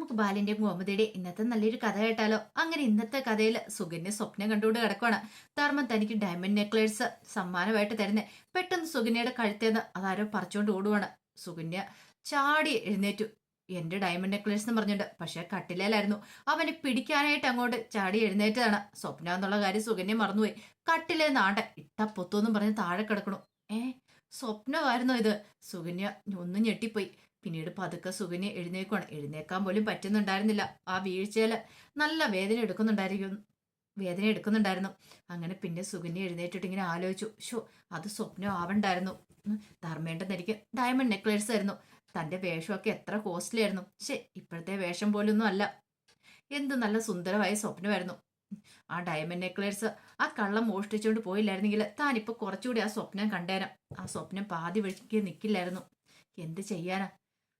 നമുക്ക് ബാലിന്റെ ഗോമതിയുടെ ഇന്നത്തെ നല്ലൊരു കഥ കേട്ടാലോ? അങ്ങനെ ഇന്നത്തെ കഥയിൽ സുകന്യ സ്വപ്നം കണ്ടുകൊണ്ട് കിടക്കുവാണ്. ധർമ്മൻ തനിക്ക് ഡയമണ്ട് നെക്ലേസ് സമ്മാനമായിട്ട് തരുന്നേ. പെട്ടെന്ന് സുകന്യയുടെ കഴുത്തേന്ന് അതാരോ പറിച്ചുകൊണ്ട് ഓടുവാണ്. സുകന്യ ചാടി എഴുന്നേറ്റു. എന്റെ ഡയമണ്ട് നെക്ലേസ് എന്ന് പറഞ്ഞിട്ട്. പക്ഷെ കട്ടിലേലായിരുന്നു. അവനെ പിടിക്കാനായിട്ട് അങ്ങോട്ട് ചാടി എഴുന്നേറ്റതാണ്. സ്വപ്ന എന്നുള്ള കാര്യം സുകന്യ മറന്നുപോയി. കട്ടിലേ നാണ്ട. ഇട്ട പൊത്തു എന്ന് പറഞ്ഞ് താഴെ കിടക്കണു. ഏ? സ്വപ്നമായിരുന്നു ഇത്? സുകന്യ ഒന്നും ഞെട്ടിപ്പോയി. പിന്നീട് പതുക്കെ സുകന്യ എഴുന്നേക്കുവാണ് എഴുന്നേക്കാൻ പോലും പറ്റുന്നുണ്ടായിരുന്നില്ല. ആ വീഴ്ചയിൽ നല്ല വേദന എടുക്കുന്നുണ്ടായിരിക്കും വേദന എടുക്കുന്നുണ്ടായിരുന്നു. അങ്ങനെ പിന്നെ സുകന്യ എഴുന്നേറ്റിട്ട് ഇങ്ങനെ ആലോചിച്ചു. ഷോ അത് സ്വപ്നം ആവണ്ടായിരുന്നു. ഉം, ധർമ്മേണ്ട എനിക്ക് ഡയമണ്ട് നെക്ലേസ് ആയിരുന്നു. തന്റെ വേഷമൊക്കെ എത്ര കോസ്റ്റ്ലി ആയിരുന്നു. ശേ ഇപ്പോഴത്തെ വേഷം പോലൊന്നും അല്ല. എന്ത് നല്ല സുന്ദരമായ സ്വപ്നമായിരുന്നു. ആ ഡയമണ്ട് നെക്ലേസ് ആ കള്ളം മോഷ്ടിച്ചുകൊണ്ട് പോയില്ലായിരുന്നെങ്കിൽ താനിപ്പോൾ കുറച്ചുകൂടി ആ സ്വപ്നം കണ്ടേരാം ആ സ്വപ്നം പാതി വഴിക്ക് നിൽക്കില്ലായിരുന്നു എന്ത് ചെയ്യാനാ?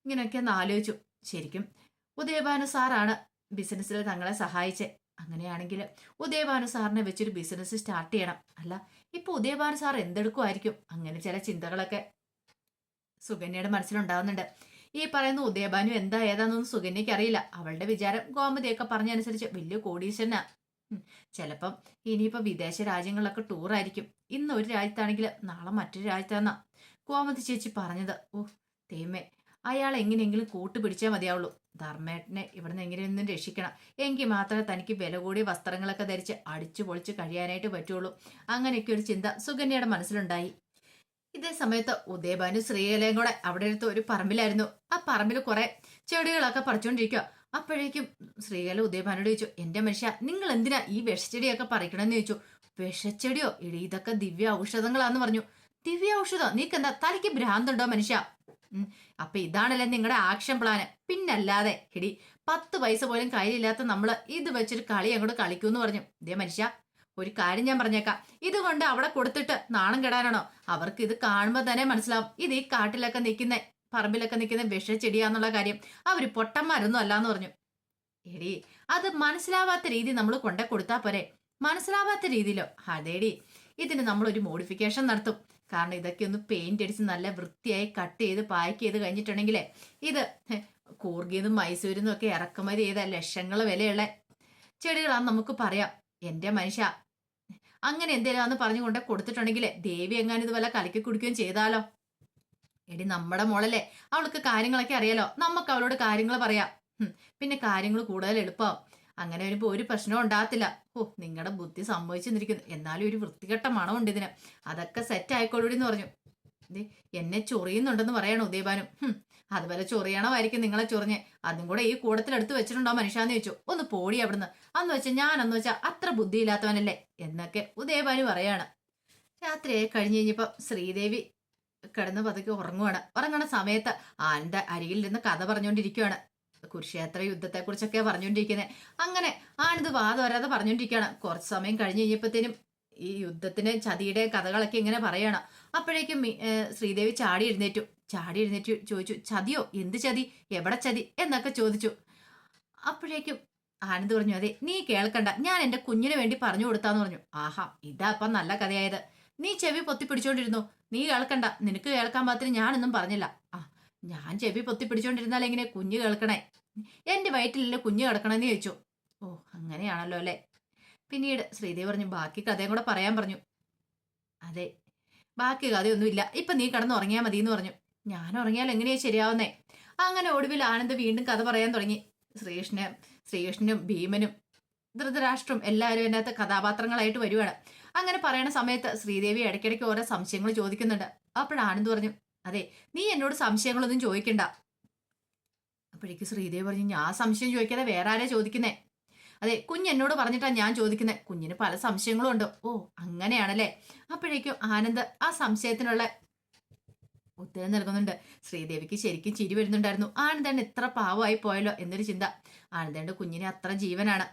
ഇങ്ങനെയൊക്കെ ഒന്ന് ആലോചിച്ചു. ശരിക്കും ഉദയഭാനു സാറാണ് ബിസിനസ്സിൽ തങ്ങളെ സഹായിച്ചത് അങ്ങനെയാണെങ്കിൽ ഉദയഭാനു സാറിനെ വെച്ചൊരു ബിസിനസ് സ്റ്റാർട്ട് ചെയ്യണം. അല്ല ഇപ്പൊ ഉദയഭാനു സാർ എന്തെടുക്കുമായിരിക്കും? അങ്ങനെ ചില ചിന്തകളൊക്കെ സുകന്യയുടെ മനസ്സിലുണ്ടാവുന്നുണ്ട്. ഈ പറയുന്ന ഉദയഭാനു എന്താ ഏതാണെന്നൊന്നും സുകന്യക്ക് അറിയില്ല. അവളുടെ വിചാരം ഗോമതിയൊക്കെ പറഞ്ഞനുസരിച്ച് വലിയ കോടീശ്വരനാ. ചിലപ്പം ഇനിയിപ്പോൾ വിദേശ രാജ്യങ്ങളിലൊക്കെ ടൂറായിരിക്കും ഇന്ന് ഒരു രാജ്യത്താണെങ്കിൽ നാളെ മറ്റൊരു രാജ്യത്താന്നാ ഗോമതി ചേച്ചി പറഞ്ഞത്. ഓ തേമേ അയാൾ എങ്ങനെയെങ്കിലും കൂട്ടുപിടിച്ചാൽ മതിയാവുള്ളൂ. ധർമ്മേട്ടനെ ഇവിടുന്ന് എങ്ങനെയൊന്നും രക്ഷിക്കണം. എങ്കിൽ മാത്രമേ തനിക്ക് വില കൂടിയ വസ്ത്രങ്ങളൊക്കെ ധരിച്ച് അടിച്ചു പൊളിച്ച് കഴിയാനായിട്ട് പറ്റുള്ളൂ. അങ്ങനെയൊക്കെ ഒരു ചിന്ത സുകന്യയുടെ മനസ്സിലുണ്ടായി. ഇതേ സമയത്ത് ഉദയഭാനു ശ്രീകലയും കൂടെ അവിടെ അടുത്ത് ഒരു പറമ്പിലായിരുന്നു. ആ പറമ്പിൽ കുറെ ചെടികളൊക്കെ പറിച്ചുകൊണ്ടിരിക്കുക അപ്പോഴേക്കും ശ്രീകല ഉദയഭാനോട് ചോദിച്ചു എന്റെ മനുഷ്യ നിങ്ങൾ എന്തിനാ ഈ വിഷച്ചെടിയൊക്കെ പറിക്കണമെന്ന് ചോദിച്ചു. വിഷച്ചെടിയോ? ഇടി ഇതൊക്കെ ദിവ്യ ഔഷധങ്ങളാന്ന് പറഞ്ഞു. ദിവ്യ ഔഷധം? നീക്കെന്താ തലയ്ക്ക് ഭ്രാന്തുണ്ടോ മനുഷ്യ? അപ്പൊ ഇതാണല്ലേ നിങ്ങളുടെ ആക്ഷൻ പ്ലാന്. പിന്നല്ലാതെ എടി പത്ത് പൈസ പോലും കയ്യിലില്ലാത്ത നമ്മൾ ഇത് വെച്ചൊരു കളി അങ്ങോട്ട് കളിക്കൂന്ന് പറഞ്ഞു. ഇതേ മനുഷ്യ ഒരു കാര്യം ഞാൻ പറഞ്ഞേക്കാം. ഇതുകൊണ്ട് അവിടെ കൊടുത്തിട്ട് നാണം കെടാനാണോ? അവർക്ക് ഇത് കാണുമ്പോൾ തന്നെ മനസ്സിലാവും. ഇത് ഈ കാട്ടിലൊക്കെ നിൽക്കുന്ന പറമ്പിലൊക്കെ നിൽക്കുന്ന വിഷച്ചെടിയാന്നുള്ള കാര്യം. അവർ പൊട്ടന്മാരൊന്നും അല്ലാന്ന് പറഞ്ഞു. എടി അത് മനസ്സിലാവാത്ത രീതി നമ്മൾ കൊണ്ടേ കൊടുത്താ പോരെ. മനസ്സിലാവാത്ത രീതിയിലോ? അതേടി ഇതിന് നമ്മൾ ഒരു മോഡിഫിക്കേഷൻ നടത്തും. കാരണം ഇതൊക്കെ ഒന്ന് പെയിന്റ് അടിച്ച് നല്ല വൃത്തിയായി കട്ട് ചെയ്ത് പാക്ക് ചെയ്ത് കഴിഞ്ഞിട്ടുണ്ടെങ്കിലേ ഇത് കൂർഗീന്നും മൈസൂരിൽ മൈസൂരിന്നും ഒക്കെ ഇറക്കുമതി ചെയ്ത ലക്ഷങ്ങൾ വിലയുള്ള ചെടികളാന്ന് നമുക്ക് പറയാം. എന്റെ മനുഷ്യ അങ്ങനെ എന്തെങ്കിലും പറഞ്ഞു കൊണ്ട് കൊടുത്തിട്ടുണ്ടെങ്കിൽ ദേവി എങ്ങാനും ഇതുപോലെ കലക്കി കുടിക്കുകയും ചെയ്താലോ? എടി നമ്മുടെ മോളല്ലേ അവൾക്ക് കാര്യങ്ങളൊക്കെ അറിയാലോ? നമുക്ക് അവളോട് കാര്യങ്ങൾ പറയാം. പിന്നെ കാര്യങ്ങൾ കൂടുതൽ എളുപ്പമാവും അങ്ങനെ വരുമ്പോൾ ഒരു പ്രശ്നവും ഉണ്ടാകത്തില്ല. ഓ നിങ്ങളുടെ ബുദ്ധി സംഭവിച്ചു നിന്നിരിക്കുന്നു എന്നാലും ഒരു വൃത്തികെട്ട മണം ഉണ്ട് ഇതിന് അതൊക്കെ സെറ്റ് ആയിക്കോളൂടി എന്ന് പറഞ്ഞു എന്നെ ചൊറിയുന്നുണ്ടെന്ന് പറയണം ഉദയഭാനും ഹും, അതുപോലെ ചൊറിയണമായിരിക്കും നിങ്ങളെ ചൊറിഞ്ഞ്. അതും കൂടെ ഈ കൂടത്തിലെടുത്ത് വെച്ചിട്ടുണ്ടോ മനുഷ്യാന്ന് ചോദിച്ചു. ഒന്ന് പോടി അവിടുന്ന്. അന്ന് വെച്ചാൽ ഞാനെന്ന് വെച്ചാൽ അത്ര ബുദ്ധിയില്ലാത്തവനല്ലേ? എന്നൊക്കെ ഉദയഭാനു പറയാണ്. രാത്രിയായി കഴിഞ്ഞ് കഴിഞ്ഞപ്പോ ശ്രീദേവി കിടന്ന് പതുക്കെ ഉറങ്ങുവാണ്. ഉറങ്ങണ സമയത്ത് അരികിൽ നിന്ന് കഥ പറഞ്ഞുകൊണ്ടിരിക്കുകയാണ് കുരുക്ഷേത്ര യുദ്ധത്തെക്കുറിച്ചൊക്കെ പറഞ്ഞുകൊണ്ടിരിക്കുന്നത് അങ്ങനെ ആണിത് വാദം വരാതെ പറഞ്ഞുകൊണ്ടിരിക്കുകയാണ്. കുറച്ച് സമയം കഴിഞ്ഞ് കഴിഞ്ഞപ്പോഴത്തേനും ഈ യുദ്ധത്തിന് ചതിയുടെ കഥകളൊക്കെ ഇങ്ങനെ പറയണം. അപ്പോഴേക്കും ശ്രീദേവി ചാടി എഴുന്നേറ്റു. ചാടി എഴുന്നേറ്റ് ചോദിച്ചു ചതിയോ? എന്ത് ചതി? എവിടെ ചതി? എന്നൊക്കെ ചോദിച്ചു. അപ്പോഴേക്കും ആനന്ദ് പറഞ്ഞു അതെ നീ കേൾക്കണ്ട. ഞാൻ എന്റെ കുഞ്ഞിന് വേണ്ടി പറഞ്ഞു കൊടുത്താന്ന് പറഞ്ഞു. ആഹാ ഇതാ അപ്പം നല്ല കഥയായത്. നീ ചെവി പൊത്തി പിടിച്ചോണ്ടിരുന്നു നീ കേൾക്കണ്ട. നിനക്ക് കേൾക്കാൻ പാത്രം ഞാനൊന്നും പറഞ്ഞില്ല. ആ ഞാൻ ചെവി പൊത്തി പിടിച്ചോണ്ടിരുന്നാൽ എങ്ങനെ കുഞ്ഞു കേൾക്കണേ. എന്റെ വയറ്റിലല്ലേ കുഞ്ഞു കിടക്കണമെന്ന് ചോദിച്ചു. ഓ അങ്ങനെയാണല്ലോ അല്ലേ? പിന്നീട് ശ്രീദേവി പറഞ്ഞു ബാക്കി കഥയും കൂടെ പറയാൻ പറഞ്ഞു. അതെ ബാക്കി കഥയൊന്നുമില്ല. ഇപ്പൊ നീ കിടന്ന് ഉറങ്ങിയാൽ മതി എന്ന് പറഞ്ഞു. ഞാൻ ഉറങ്ങിയാൽ എങ്ങനെയാ ശരിയാവുന്നേ? അങ്ങനെ ഒടുവിൽ ആനന്ദ് വീണ്ടും കഥ പറയാൻ തുടങ്ങി. ശ്രീകൃഷ്ണൻ ശ്രീകൃഷ്ണനും ഭീമനും ധൃതരാഷ്ട്രം എല്ലാവരും അതിനകത്ത് കഥാപാത്രങ്ങളായിട്ട് വരുവാണ്. അങ്ങനെ പറയണ സമയത്ത് ശ്രീദേവി ഇടയ്ക്കിടയ്ക്ക് ഓരോ സംശയങ്ങൾ ചോദിക്കുന്നുണ്ട്. അപ്പോൾ പറഞ്ഞു അതെ നീ എന്നോട് സംശയങ്ങളൊന്നും ചോദിക്കണ്ട. അപ്പോഴേക്ക് ശ്രീദേവി പറഞ്ഞു ഞാൻ സംശയം ചോദിക്കാതെ വേറെ ആരാ ചോദിക്കുന്നേ? അതെ കുഞ്ഞ് എന്നോട് പറഞ്ഞിട്ടാ ഞാൻ ചോദിക്കുന്നത് കുഞ്ഞിന് പല സംശയങ്ങളും ഉണ്ട്. ഓ അങ്ങനെയാണല്ലേ? അപ്പോഴേക്കും ആനന്ദ് ആ സംശയത്തിനുള്ള ഉത്തരം നൽകുന്നുണ്ട്. ശ്രീദേവിക്ക് ശരിക്കും ചിരി വരുന്നുണ്ടായിരുന്നു. ആനന്ദൻ എത്ര പാവമായി പോയല്ലോ എന്നൊരു ചിന്ത. ആനന്ദേണ്ട കുഞ്ഞിനെ അത്ര ജീവനാണ്.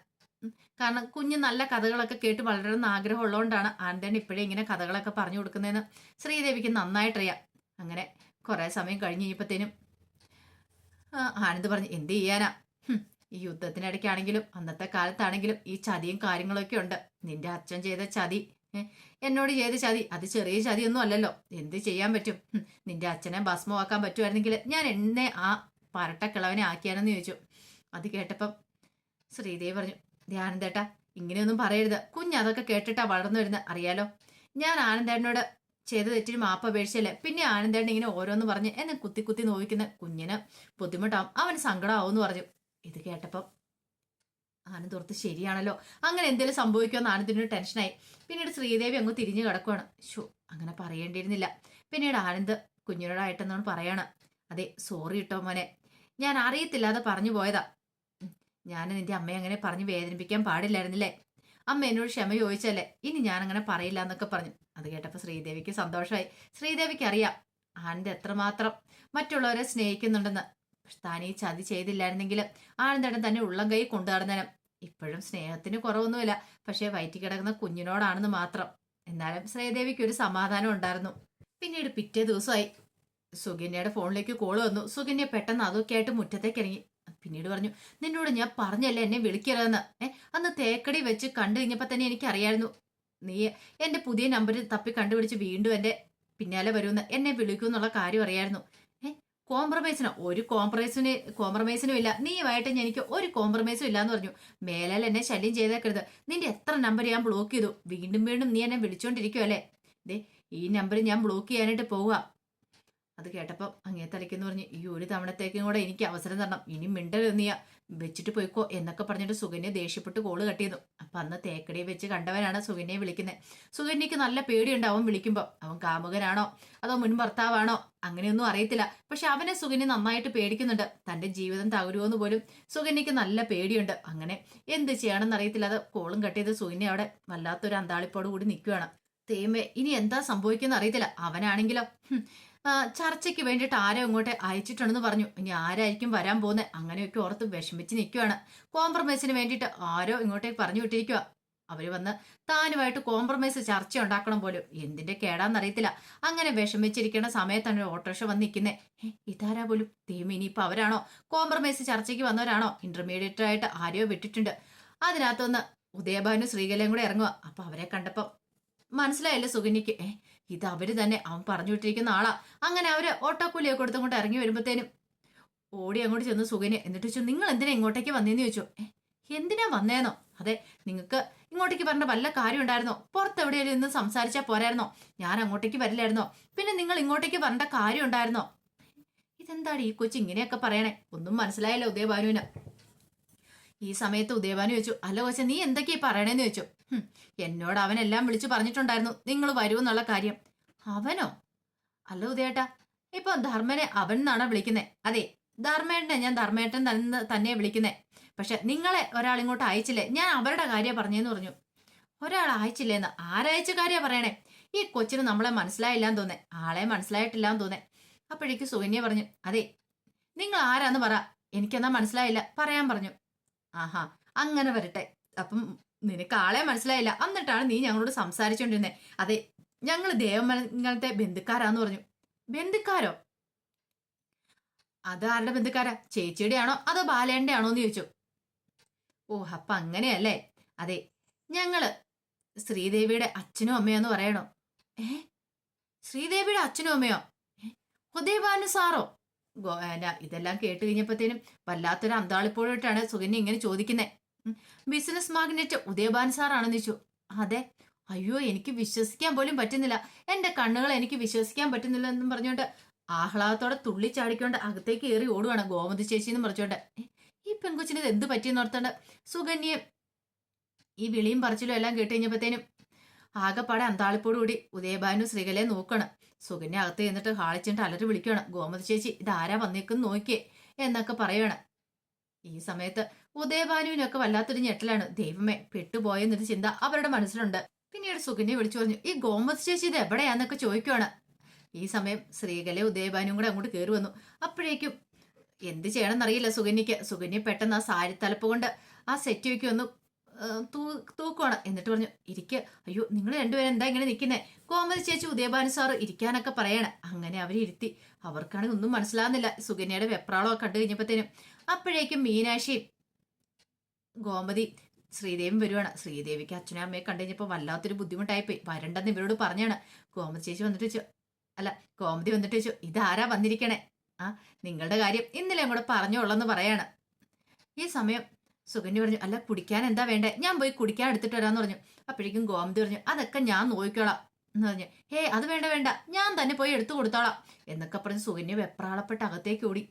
കാരണം കുഞ്ഞ് നല്ല കഥകളൊക്കെ കേട്ട് വളരണമെന്ന് ആഗ്രഹമുള്ളതുകൊണ്ടാണ് ആനന്ദൻ ഇപ്പോഴേ ഇങ്ങനെ കഥകളൊക്കെ പറഞ്ഞു കൊടുക്കുന്നതെന്ന് ശ്രീദേവിക്ക് നന്നായിട്ടറിയാം. അങ്ങനെ കുറേ സമയം കഴിഞ്ഞ് കഴിഞ്ഞപ്പോഴത്തേനും ആനന്ദ് പറഞ്ഞു എന്ത് ചെയ്യാനാ? ഈ യുദ്ധത്തിനിടയ്ക്കാണെങ്കിലും അന്നത്തെ കാലത്താണെങ്കിലും ഈ ചതിയും കാര്യങ്ങളൊക്കെ ഉണ്ട്. നിന്റെ അച്ഛൻ ചെയ്ത ചതി എന്നോട് ചെയ്ത ചതി അത് ചെറിയ ചതിയൊന്നും അല്ലല്ലോ. എന്ത് ചെയ്യാൻ പറ്റും? നിന്റെ അച്ഛനെ ഭസ്മമാക്കാൻ പറ്റുമായിരുന്നെങ്കിൽ ഞാൻ എന്നെ ആ പരട്ടക്കിളവനെ ആക്കിയാനെന്ന് ചോദിച്ചു. അത് കേട്ടപ്പം ശ്രീദേവി പറഞ്ഞു ധ്യാനന്ദേട്ടാ ഇങ്ങനെയൊന്നും പറയരുത്. കുഞ്ഞ് അതൊക്കെ കേട്ടിട്ടാ വളർന്നു വരുന്നത് അറിയാലോ? ഞാൻ ആനന്ദേട്ടനോട് ചെയ്ത തെറ്റിന് മാപ്പ് അപേക്ഷിച്ചല്ലേ? പിന്നെ ആനന്ദേട്ടൻ ഇങ്ങനെ ഓരോന്ന് പറഞ്ഞ് എന്നെ കുത്തി കുത്തി നോവിക്കുന്ന കുഞ്ഞിന് ബുദ്ധിമുട്ടാവും അവന് സങ്കടമാവും എന്ന് പറഞ്ഞു. ഇത് കേട്ടപ്പം ആനന്ദ് ഓർത്ത് ശരിയാണല്ലോ. അങ്ങനെ എന്തെങ്കിലും സംഭവിക്കുമെന്ന് ആനന്ദിനൊരു ടെൻഷനായി. പിന്നീട് ശ്രീദേവി അങ്ങ് തിരിഞ്ഞു കിടക്കുവാണ്. ഷോ അങ്ങനെ പറയേണ്ടിയിരുന്നില്ല. പിന്നീട് ആനന്ദ് കുഞ്ഞിനോടായിട്ടെന്നാണ് പറയാണ് അതെ സോറി ഇട്ടോ മോനെ. ഞാൻ അറിയത്തില്ലാതെ പറഞ്ഞു പോയതാ. ഞാൻ നിന്റെ അമ്മയെ അങ്ങനെ പറഞ്ഞ് വേദനിപ്പിക്കാൻ പാടില്ലായിരുന്നില്ലേ? അമ്മ എന്നോട് ക്ഷമ ചോദിച്ചല്ലേ? ഇനി ഞാൻ അങ്ങനെ പറയില്ല എന്നൊക്കെ പറഞ്ഞു. അത് കേട്ടപ്പോൾ ശ്രീദേവിക്ക് സന്തോഷമായി. ശ്രീദേവിക്ക് അറിയാം ആനന്ദ് എത്രമാത്രം മറ്റുള്ളവരെ സ്നേഹിക്കുന്നുണ്ടെന്ന്. താൻ ഈ ചതി ചെയ്തില്ലായിരുന്നെങ്കിൽ ആനന്ദേട്ടൻ തന്നെ ഉള്ളം കൈ കൊണ്ടു ഇപ്പോഴും സ്നേഹത്തിന് കുറവൊന്നുമില്ല. പക്ഷേ വയറ്റി കിടക്കുന്ന കുഞ്ഞിനോടാണെന്ന് മാത്രം. എന്നാലും ശ്രീദേവിക്ക് ഒരു സമാധാനം ഉണ്ടായിരുന്നു. പിന്നീട് പിറ്റേ ദിവസമായി സുകന്യയുടെ ഫോണിലേക്ക് കോൾ വന്നു. സുകന്യ പെട്ടെന്ന് അതൊക്കെ ആയിട്ട് മുറ്റത്തേക്ക് ഇറങ്ങി പിന്നീട് പറഞ്ഞു നിന്നോട് ഞാൻ പറഞ്ഞല്ലേ എന്നെ വിളിക്കരുതെന്ന്? ഏ അന്ന് തേക്കടി വെച്ച് കണ്ടു കഴിഞ്ഞപ്പോൾ തന്നെ എനിക്കറിയായിരുന്നു. നീ എന്റെ പുതിയ നമ്പർ തപ്പി കണ്ടുപിടിച്ച് വീണ്ടും എന്റെ പിന്നാലെ വരുമെന്ന് എന്നെ വിളിക്കും എന്നുള്ള കാര്യം അറിയായിരുന്നു. ഏ കോംപ്രമൈസിനോ? ഒരു കോംപ്രമൈസിന് കോംപ്രമൈസിനും ഇല്ല. നീയുമായിട്ട് എനിക്ക് ഒരു കോംപ്രമൈസും ഇല്ല എന്ന് പറഞ്ഞു. മേലാൽ എന്നെ ശല്യം ചെയ്തേക്കരുത്. നിന്റെ എത്ര നമ്പർ ഞാൻ ബ്ലോക്ക് ചെയ്തു? വീണ്ടും വീണ്ടും നീ എന്നെ വിളിച്ചോണ്ടിരിക്കുവല്ലേ? ദേ ഈ നമ്പർ ഞാൻ ബ്ലോക്ക് ചെയ്യാനായിട്ട് പോവുക. അത് കേട്ടപ്പോൾ അങ്ങേ തലയ്ക്കെന്ന് പറഞ്ഞ് ഈ ഒരു തവണത്തേക്കും കൂടെ എനിക്ക് അവസരം തരണം. ഇനി മിണ്ടരുത് നീ വെച്ചിട്ട് പോയിക്കോ എന്നൊക്കെ പറഞ്ഞിട്ട് സുകന്യ ദേഷ്യപ്പെട്ട് കോൾ കട്ടിയിരുന്നു അപ്പം അന്ന് തേക്കടിയെ വെച്ച് കണ്ടവനാണ് സുകന്യയെ വിളിക്കുന്നത് സുകന്യക്ക് നല്ല പേടിയുണ്ട് അവൻ വിളിക്കുമ്പോൾ അവൻ കാമുകനാണോ? അതോ മുൻ ഭർത്താവാണോ? അങ്ങനെയൊന്നും അറിയത്തില്ല. പക്ഷെ അവനെ സുകന്യ നന്നായിട്ട് പേടിക്കുന്നുണ്ട്. തന്റെ ജീവിതം തകരുമെന്ന് പോലും സുകന്യക്ക് നല്ല പേടിയുണ്ട്. അങ്ങനെ എന്ത് ചെയ്യണമെന്ന് അറിയത്തില്ല. അത് കോളും കട്ടിയത് സുകന്യ അവിടെ വല്ലാത്തൊരു അന്താളിപ്പോട് കൂടി നിൽക്കുകയാണ് തേമേ ഇനി എന്താ സംഭവിക്കുന്ന അറിയത്തില്ല. അവനാണെങ്കിലോ? ചർച്ചയ്ക്ക് വേണ്ടിയിട്ട് ആരോ ഇങ്ങോട്ട് അയച്ചിട്ടുണ്ടെന്ന് പറഞ്ഞു. ഇനി ആരായിരിക്കും വരാൻ പോകുന്നത് അങ്ങനെയൊക്കെ ഓർത്ത് വിഷമിച്ച് നിൽക്കുകയാണ് കോംപ്രമൈസിന് വേണ്ടിയിട്ട് ആരോ ഇങ്ങോട്ടേക്ക് പറഞ്ഞു വിട്ടിരിക്കുക അവർ വന്ന് താനുമായിട്ട് കോംപ്രമൈസ് ചർച്ച ഉണ്ടാക്കണം പോലും. എന്തിന്റെ കേടാന്നറിയത്തില്ല. അങ്ങനെ വിഷമിച്ചിരിക്കുന്ന സമയത്താണ് ഓട്ടോറിക്ഷ വന്ന് നിൽക്കുന്നത് ഇതാരാ പോലും? തീം ഇനിയിപ്പോൾ അവരാണോ? കോംപ്രമൈസ് ചർച്ചയ്ക്ക് വന്നവരാണോ? ഇന്റർമീഡിയറ്റ് ആയിട്ട് ആരെയോ വിട്ടിട്ടുണ്ട്. അതിനകത്തൊന്ന് ഉദയഭാനു ശ്രീകലയും കൂടെ ഇറങ്ങുക അപ്പൊ അവരെ കണ്ടപ്പോൾ മനസ്സിലായല്ലേ സുഗന്യക്ക് ഏ ഇത് അവർ തന്നെ അവൻ പറഞ്ഞു വിട്ടിരിക്കുന്ന ആളാ. അങ്ങനെ അവർ ഓട്ടോക്കൂലിയൊക്കെ കൊടുത്തുകൊണ്ട് ഇറങ്ങി വരുമ്പോഴത്തേനും ഓടി അങ്ങോട്ട് ചെന്ന് സുഖന്. എന്നിട്ട് ചോദിച്ചു നിങ്ങൾ എന്തിനാ ഇങ്ങോട്ടേക്ക് വന്നേന്ന്? ചോദിച്ചു എന്തിനാ വന്നേന്നോ? അതെ നിങ്ങൾക്ക് ഇങ്ങോട്ടേക്ക് പറഞ്ഞ വല്ല കാര്യം ഉണ്ടായിരുന്നോ? പുറത്ത് എവിടെയെങ്കിലും ഇന്ന് സംസാരിച്ചാൽ പോരായിരുന്നോ? ഞാൻ അങ്ങോട്ടേക്ക് വരില്ലായിരുന്നോ? പിന്നെ നിങ്ങൾ ഇങ്ങോട്ടേക്ക് വരേണ്ട കാര്യം ഉണ്ടായിരുന്നോ? ഇതെന്താണ് ഈ കൊച്ചു ഇങ്ങനെയൊക്കെ പറയണേ? ഒന്നും മനസ്സിലായല്ലോ ഉദയഭാനുവിന്. ഈ സമയത്ത് ഉദയഭാനു ചോദിച്ചു അല്ല കൊച്ചു നീ എന്തൊക്കെയാ പറയണേന്ന്? ചോദിച്ചു "ഹും, എന്നോട് അവനെല്ലാം വിളിച്ചു പറഞ്ഞിട്ടുണ്ടായിരുന്നു. നിങ്ങൾ വരൂ എന്നുള്ള കാര്യം. അവനോ? അല്ല ഉദയേട്ടാ ഇപ്പൊ ധർമ്മനെ അവൻ എന്നാണ് വിളിക്കുന്നേ? അതെ ധർമ്മേട്ടനെ ഞാൻ ധർമ്മേട്ടൻ തന്നെ തന്നെ വിളിക്കുന്നേ. പക്ഷെ നിങ്ങളെ ഒരാൾ ഇങ്ങോട്ട് അയച്ചില്ലേ? ഞാൻ അവരുടെ കാര്യം പറഞ്ഞേന്ന് പറഞ്ഞു. ഒരാൾ അയച്ചില്ലേന്ന് ആരയച്ച കാര്യം പറയണേ? ഈ കൊച്ചിന് നമ്മളെ മനസ്സിലായില്ലാന്ന് തോന്നേ. ആളെ മനസ്സിലായിട്ടില്ലാന്ന് തോന്നേ. അപ്പോഴേക്ക് സുകന്യ പറഞ്ഞു അതെ നിങ്ങൾ ആരാന്ന് പറ. എനിക്കെന്നാ മനസ്സിലായില്ല. പറയാൻ പറഞ്ഞു. ആഹാ അങ്ങനെ വരട്ടെ. അപ്പം നിനക്ക് ആളെ മനസ്സിലായില്ല. എന്നിട്ടാണ് നീ ഞങ്ങളോട് സംസാരിച്ചുകൊണ്ടിരുന്നത് അതെ ഞങ്ങൾ ദേവമംഗലത്തെ ബന്ധുക്കാരാന്ന് പറഞ്ഞു. ബന്ധുക്കാരോ? അത് ആരുടെ ബന്ധുക്കാരാ? ചേച്ചിയുടെ ആണോ അതോ ബാലേന്റെ ആണോ എന്ന് ചോദിച്ചു. ഓ അപ്പൊ അങ്ങനെയല്ലേ? അതെ ഞങ്ങൾ ശ്രീദേവിയുടെ അച്ഛനും അമ്മയോ എന്ന് പറയണോ? ഏ ശ്രീദേവിയുടെ അച്ഛനും അമ്മയോ? ഏ? ഉദയഭാനു സാറോ? ഇതെല്ലാം കേട്ട് കഴിഞ്ഞപ്പോഴത്തേനും വല്ലാത്തൊരു അന്താളിപ്പോഴായിട്ടാണ് സുകന്യ ഇങ്ങനെ ചോദിക്കുന്നത് ബിസിനസ് മാഗ്നറ്റ് ഉദയഭാൻ സാറാണെന്ന് ചോദിച്ചു. അതെ. അയ്യോ എനിക്ക് വിശ്വസിക്കാൻ പോലും പറ്റുന്നില്ല. എന്റെ കണ്ണുകൾ എനിക്ക് വിശ്വസിക്കാൻ പറ്റുന്നില്ല എന്നും പറഞ്ഞുകൊണ്ട് ആഹ്ലാദത്തോടെ തുള്ളിച്ചാടിക്കൊണ്ട് അകത്തേക്ക് കയറി ഓടുവാണ് ഗോമതി ചേച്ചി എന്ന് പറഞ്ഞുകൊണ്ട്. ഈ പെൺകൊച്ചിന് ഇത് എന്ത് പറ്റിയെന്ന് ഓർത്തോണ്ട് സുകന്യയും ഈ വിളിയും പറച്ചിലും എല്ലാം കേട്ട് കഴിഞ്ഞപ്പോഴത്തേനും ആകെപ്പാടെ അന്താളിപ്പോട് കൂടി ഉദയഭാനു ശ്രീകലയെ നോക്കണം. സുകന്യ അകത്ത് ചെന്നിട്ട് ഹാളിച്ചിട്ട് അലറി വിളിക്കുകയാണ് ഗോമതി ചേച്ചി ഇതാരാ വന്നേക്കെന്ന് നോക്കിയേ എന്നൊക്കെ പറയണം ഈ സമയത്ത് ഉദയഭാനുവിനൊക്കെ വല്ലാത്തൊരു ഞെട്ടലാണ്. ദൈവമേ പെട്ടുപോയെന്നൊരു ചിന്ത അവരുടെ മനസ്സിലുണ്ട്. പിന്നീട് സുകന്യ വിളിച്ചു പറഞ്ഞു ഈ ഗോമസ് ചേച്ചി ഇത് എവിടെയാന്നൊക്കെ ചോദിക്കുവാണ്. ഈ സമയം ശ്രീകലെ ഉദയഭാനും കൂടെ അങ്ങോട്ട് കയറി വന്നു. അപ്പോഴേക്കും എന്ത് ചെയ്യണമെന്നറിയില്ല സുകന്യക്ക് സുകന്യ പെട്ടെന്ന് ആ സാരി തലപ്പ് കൊണ്ട് ആ സെറ്റ് വയ്ക്ക് വന്നു തൂ തൂക്കുവാണ്. എന്നിട്ട് പറഞ്ഞു ഇരിക്ക. അയ്യോ നിങ്ങൾ രണ്ടുപേരും എന്താ ഇങ്ങനെ നിൽക്കുന്നേ? കോമതി ചേച്ചി ഉദയഭാനു സാറ് ഇരിക്കാനൊക്കെ പറയണേ. അങ്ങനെ അവരെ ഇരുത്തി. അവർക്കാണെങ്കിൽ ഒന്നും മനസ്സിലാകുന്നില്ല സുകന്യയുടെ വെപ്രാളമൊക്കെ കണ്ടു കഴിഞ്ഞപ്പോഴത്തേനും. അപ്പോഴേക്കും മീനാക്ഷിയും ഗോമതി ശ്രീദേവി വരുവാണ്. ശ്രീദേവിക്ക് അച്ഛനും അമ്മയെ കണ്ടു കഴിഞ്ഞപ്പോൾ വല്ലാത്തൊരു ബുദ്ധിമുട്ടായിപ്പോയി. വരണ്ടെന്ന് ഇവരോട് പറഞ്ഞാണ്. ഗോമതി ചേച്ചി വന്നിട്ട് വെച്ചു അല്ല ഗോമതി വന്നിട്ട് വെച്ചു ഇതാരാ വന്നിരിക്കണേ? ആ നിങ്ങളുടെ കാര്യം ഇന്നലെ അങ്ങോട്ട് പറഞ്ഞോളെന്ന് പറയാണ്. ഈ സമയം സുഗന്യ പറഞ്ഞു അല്ല കുടിക്കാൻ എന്താ വേണ്ടേ? ഞാൻ പോയി കുടിക്കാൻ എടുത്തിട്ട് വരാന്ന് പറഞ്ഞു. അപ്പോഴേക്കും ഗോമതി പറഞ്ഞു അതൊക്കെ ഞാൻ നോക്കിക്കോളാം എന്ന് പറഞ്ഞു. ഹേ അത് വേണ്ട വേണ്ട ഞാൻ തന്നെ പോയി എടുത്തു കൊടുത്തോളാം എന്നൊക്കെ പറഞ്ഞ് സുഗന്യ വെപ്രാളപ്പെട്ട് അകത്തേക്ക് ഓടി.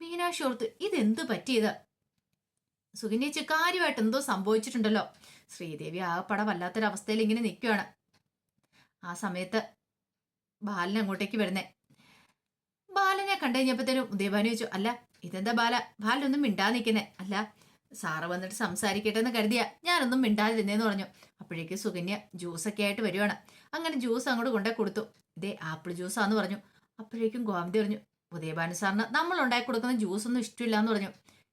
മീനാക്ഷി ഓർത്ത് ഇതെന്ത് പറ്റിയത്? സുകന്യച്ച് കാര്യമായിട്ട് എന്തോ സംഭവിച്ചിട്ടുണ്ടല്ലോ. ശ്രീദേവി ആ ആകപ്പട വല്ലാത്തൊരവസ്ഥയിൽ ഇങ്ങനെ നിൽക്കുകയാണ് ആ സമയത്ത് ബാലൻ അങ്ങോട്ടേക്ക് വരുന്നേ. ബാലനെ കണ്ടു കഴിഞ്ഞപ്പോഴത്തേനും ഉദയഭാനു ചോദിച്ചു അല്ല ഇതെന്താ ബാല? ബാലനൊന്നും മിണ്ടാ നിൽക്കുന്നേ. അല്ല സാറ് വന്നിട്ട് സംസാരിക്കട്ടെ എന്ന് കരുതിയ. ഞാനൊന്നും മിണ്ടാതിരുന്നേന്ന് പറഞ്ഞു. അപ്പോഴേക്ക് സുകന്യ ജ്യൂസൊക്കെ ആയിട്ട് വരുവാണ്. അങ്ങനെ ജ്യൂസ് അങ്ങോട്ട് കൊണ്ടേ കൊടുത്തു. ഇതേ ആപ്പിൾ ജ്യൂസാന്ന് പറഞ്ഞു. അപ്പോഴേക്കും ഗോമതി പറഞ്ഞു ഉദയഭാനു സാറിന് നമ്മൾ ഉണ്ടാക്കി കൊടുക്കുന്ന ജ്യൂസൊന്നും ഇഷ്ടമില്ല എന്ന് പറഞ്ഞു.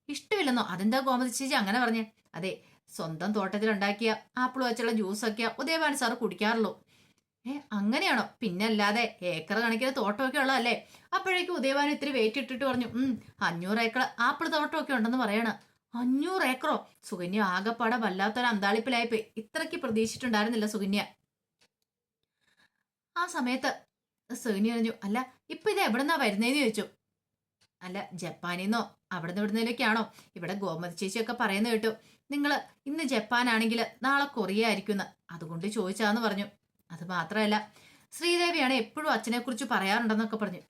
ഇഷ്ടമില്ലെന്നോ? അതെന്താ ഗോമതി ചേച്ചി അങ്ങനെ പറഞ്ഞേ? അതെ സ്വന്തം തോട്ടത്തിൽ ഉണ്ടാക്കിയ ആപ്പിൾ വെച്ചുള്ള ജ്യൂസൊക്കെ ഉദയഭാനു സാറ് കുടിക്കാറുള്ളൂ. ഏ അങ്ങനെയാണോ? പിന്നെ അല്ലാതെ ഏക്കർ കണക്കിന് തോട്ടമൊക്കെ ഉള്ളതല്ലേ? അപ്പോഴേക്കും ഉദയവാൻ ഇത്തിരി വെയിറ്റ് ഇട്ടിട്ട് പറഞ്ഞു ഉം അഞ്ഞൂറ് ഏക്കർ ആപ്പിൾ തോട്ടമൊക്കെ ഉണ്ടെന്ന് പറയണ. അഞ്ഞൂറ് ഏക്കറോ? സുകന്യ ആകപ്പാടെ വല്ലാത്തൊരു അന്താളിപ്പിലായിപ്പോയി. ഇത്രയ്ക്ക് പ്രതീക്ഷിച്ചിട്ടുണ്ടായിരുന്നില്ല സുകന്യ. ആ സമയത്ത് സുകന്യ പറഞ്ഞു അല്ല ഇപ്പൊ ഇത് എവിടെന്നാ വരുന്നേന്ന് ചോദിച്ചു. അല്ല ജപ്പാനിന്നോ? അവിടുന്ന് ഇവിടുന്നേലൊക്കെയാണോ? ഇവിടെ ഗോമതി ചേച്ചിയൊക്കെ പറയുന്ന കേട്ടു. നിങ്ങൾ ഇന്ന് ജപ്പാനാണെങ്കിൽ നാളെ കൊറിയ ആയിരിക്കും അതുകൊണ്ട് ചോദിച്ചാന്ന് പറഞ്ഞു. അത് മാത്രമല്ല ശ്രീദേവിയാണ് എപ്പോഴും അച്ഛനെ കുറിച്ച് പറയാറുണ്ടെന്നൊക്കെ പറഞ്ഞു.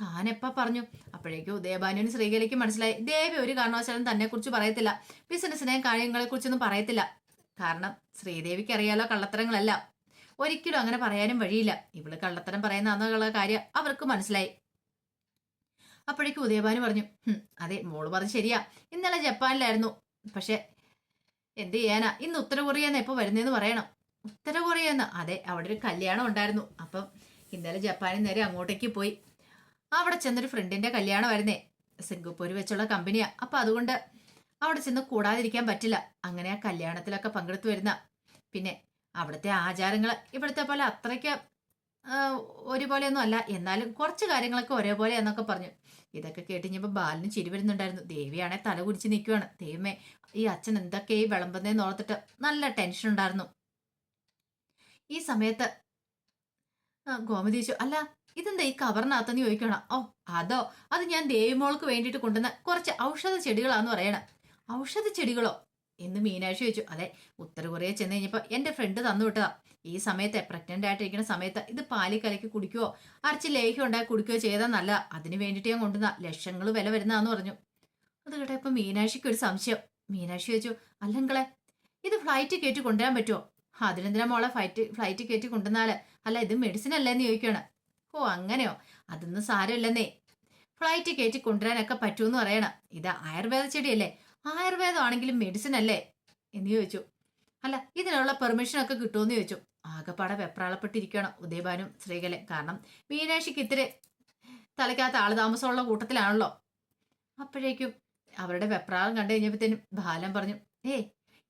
താൻ എപ്പ പറഞ്ഞു? അപ്പോഴേക്കും ഉദയഭാനുവിന് ശ്രീകലയ്ക്ക് മനസ്സിലായി. ദേവി ഒരു കാരണവശാലും തന്നെ കുറിച്ച് പറയത്തില്ല. ബിസിനസ്സിനെയും കാര്യങ്ങളെ കുറിച്ചൊന്നും പറയത്തില്ല. കാരണം ശ്രീദേവിക്ക് അറിയാലോ കള്ളത്തരങ്ങളല്ല. ഒരിക്കലും അങ്ങനെ പറയാനും വഴിയില്ല. ഇവൾ കള്ളത്തരം പറയുന്ന അന്നുള്ള കാര്യം അവർക്ക് മനസ്സിലായി. അപ്പോഴേക്കും ഉദയഭാനു പറഞ്ഞു അതെ മോൾ പറഞ്ഞു ശരിയാ. ഇന്നലെ ജപ്പാനിലായിരുന്നു. പക്ഷെ എന്ത് ചെയ്യാനാ? ഇന്ന് ഉത്തര കൊറിയെന്ന് എപ്പോ വരുന്നതെന്ന് പറയണം. ഉത്തര കൊറിയെന്ന് അതെ അവിടെ ഒരു കല്യാണം ഉണ്ടായിരുന്നു. അപ്പം ഇന്നലെ ജപ്പാനിൽ നേരെ അങ്ങോട്ടേക്ക് പോയി. അവിടെ ചെന്നൊരു ഫ്രണ്ടിന്റെ കല്യാണം വരുന്നേ സിംഗപ്പൂർ വെച്ചുള്ള കമ്പനിയാ. അപ്പൊ അതുകൊണ്ട് അവിടെ ചെന്ന് കൂടാതിരിക്കാൻ പറ്റില്ല. അങ്ങനെ ആ കല്യാണത്തിലൊക്കെ പങ്കെടുത്തു വരുന്ന. പിന്നെ അവിടുത്തെ ആചാരങ്ങൾ ഇവിടുത്തെ പോലെ അത്രയ്ക്ക് ഒരുപോലെയൊന്നും അല്ല. എന്നാലും കുറച്ച് കാര്യങ്ങളൊക്കെ ഒരേപോലെ എന്നൊക്കെ പറഞ്ഞു. ഇതൊക്കെ കേട്ട് കഴിഞ്ഞപ്പോൾ ബാലിന് ചിരി വരുന്നുണ്ടായിരുന്നു. ദേവിയാണെ തല കുടിച്ച് നിൽക്കുവാണ് ദൈവമേ ഈ അച്ഛൻ എന്തൊക്കെ ഈ വിളമ്പുന്നതെന്ന് ഓർത്തിട്ട് നല്ല ടെൻഷൻ ഉണ്ടായിരുന്നു. ഈ സമയത്ത് ഗോമതി ചോദിച്ചു അല്ല ഇതെന്താ ഈ കവറിനകത്തെന്ന് ചോദിക്കണം ഓ അതോ അത് ഞാൻ ദേവിമോൾക്ക് വേണ്ടിയിട്ട് കൊണ്ടുവന്ന കുറച്ച് ഔഷധ ചെടികളാന്ന് പറയണം. ഔഷധ ചെടികളോ? എന്ന് മീനാക്ഷി ചോദിച്ചു. അതെ ഉത്തര കൊറിയ ചെന്ന് കഴിഞ്ഞപ്പോൾ എന്റെ ഫ്രണ്ട് തന്നു വിട്ടതാ ഈ സമയത്ത് പ്രഗ്നന്റ് ആയിട്ടിരിക്കുന്ന സമയത്ത് ഇത് പാലി കലക്കി കുടിക്കുകയോ അരച്ച് ലേഹ്യം ഉണ്ടാക്കി കുടിക്കുകയോ ചെയ്താൽ നല്ല. അതിന് വേണ്ടിയിട്ട് ഞാൻ കൊണ്ടുവന്ന ലക്ഷങ്ങൾ വില വരുന്നതാന്ന് പറഞ്ഞു. അത് കേട്ടപ്പോൾ മീനാക്ഷിക്ക് ഒരു സംശയം. മീനാക്ഷി ചോദിച്ചു അല്ലെങ്കിളെ ഇത് ഫ്ലൈറ്റ് കയറ്റി കൊണ്ടുവരാൻ പറ്റുമോ അതിനെന്തിനാ മോളെ ഫ്ലൈറ്റ് ഫ്ലൈറ്റ് കയറ്റി കൊണ്ടുവന്നാൽ അല്ല ഇത് മെഡിസിൻ അല്ലേന്ന് ചോദിക്കുകയാണ് ഓ അങ്ങനെയോ? അതൊന്നും സാരമില്ലെന്നേ. ഫ്ലൈറ്റ് കയറ്റി കൊണ്ടുവരാനൊക്കെ പറ്റുമെന്ന് പറയണം. ഇത് ആയുർവേദ ചെടിയല്ലേ. ആയുർവേദം ആണെങ്കിലും മെഡിസിൻ അല്ലേ? എന്ന് ചോദിച്ചു. അല്ല ഇതിനുള്ള പെർമിഷൻ ഒക്കെ കിട്ടുമെന്ന് ചോദിച്ചു. ആകെപ്പാടെ വെപ്രാളപ്പെട്ടിരിക്കണം ഉദയഭാനും ശ്രീകലൻ. കാരണം മീനാക്ഷിക്ക് ഇത്തിരി തലയ്ക്കകത്ത് ആൾ താമസമുള്ള കൂട്ടത്തിലാണല്ലോ. അപ്പോഴേക്കും അവരുടെ വെപ്രാളം കണ്ടു കഴിഞ്ഞപ്പോഴത്തേനും ബാലൻ പറഞ്ഞു ഏയ്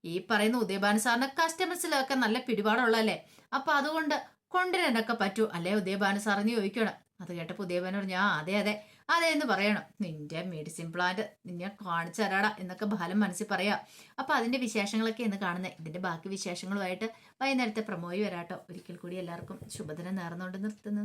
ഈ പറയുന്ന ഉദയഭാനു സാറിന് കസ്റ്റമേഴ്സിലൊക്കെ നല്ല പിടിപാടുള്ളതല്ലേ? അപ്പൊ അതുകൊണ്ട് കൊണ്ടുവരാനൊക്കെ പറ്റൂ. അല്ലേ ഉദയഭാനു സാറിന് ചോദിക്കണം അത് കേട്ടപ്പോൾ ഉദയഭാനു പറഞ്ഞു ആ അതെ അതെ. അതെ എന്ന് പറയണം. നിന്റെ മെഡിസിൻ പ്ലാന്റ് നിന്നെ കാണിച്ചു തരാടാ എന്നൊക്കെ ബാലൻ മനസ്സിൽ പറയാം. അപ്പൊ അതിന്റെ വിശേഷങ്ങളൊക്കെ എന്ന് കാണുന്നത് ഇതിന്റെ ബാക്കി വിശേഷങ്ങളുമായിട്ട് വൈകുന്നേരത്തെ പ്രമോയി വരാട്ടോ. ഒരിക്കൽ കൂടി എല്ലാവർക്കും ശുഭദിനം നേർന്നുകൊണ്ട് നിർത്തുന്നു.